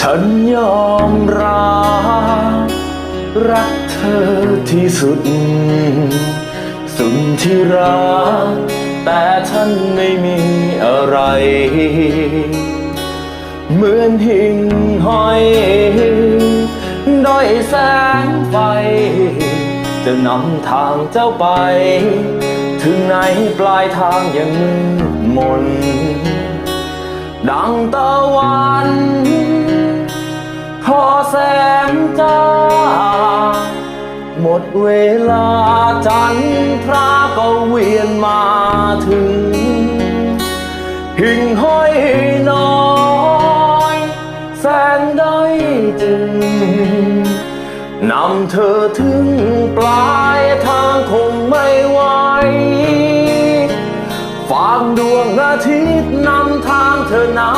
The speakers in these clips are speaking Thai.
ฉันยอมรับรักเธอที่สุด สุดที่รัก แต่ฉันไม่มีอะไร เหมือนหิ่งห้อยด้อยแสงไฟ จะนำทางเจ้าไป ถึงไหนปลายทางยังมืดมน ดังตะวัน พอแสงจ้า หมดเวลาจันทราก็เวียนมาถึง หิ่งห้อยน้อยแสงได้จึงนำเธอถึงปลายทางคงไม่ไหวฝากดวงอาทิตย์นำทางเธอนา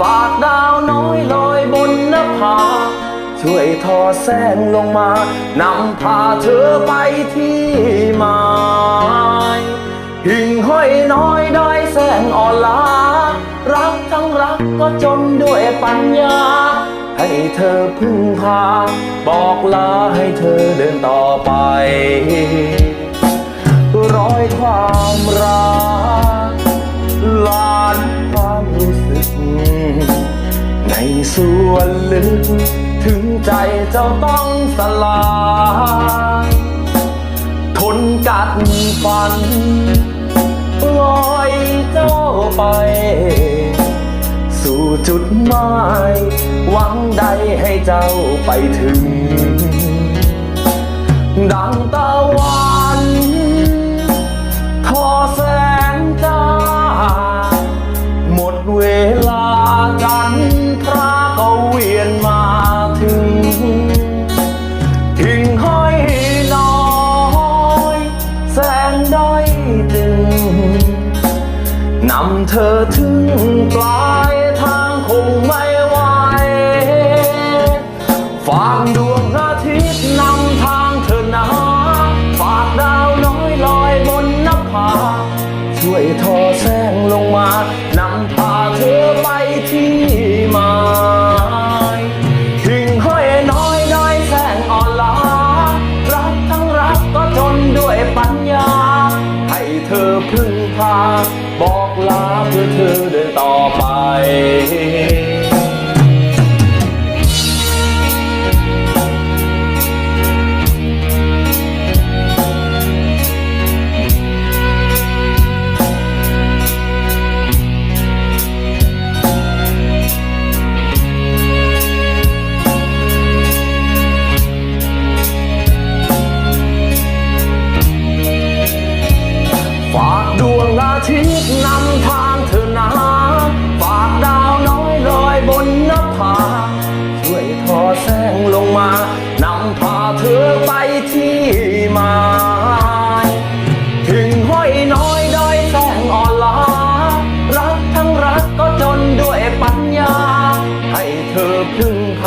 ฝากดาวน้อยลอย บนนภาช่วยทอแสงลงมานำพาเธอไปที่หมายหิ่งห้อยน้อยได้แสงอ่อนลารักทั้งรักก็จนด้วยปัญญา ให้เธอพึ่งพา บอกลาให้เธอเดินต่อไป ร้อยความรัก ส่วนลึก ถึงใจเจ้าต้องสลายทนกัดฟันปล่อยเจ้าไป สู่จุดหมายหวังใดให้เจ้าไปถึง ดังตะวัน นำเธอถึงปลายทางคงไม่ไหวฝากดวงอาทิตย์นำ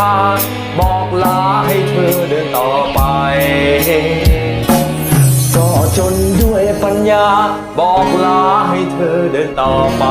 พึ่งพาบอกลาให้เธอเดินต่อไป ก็จนด้วยปัญญา บอกลาให้เธอเดินต่อไป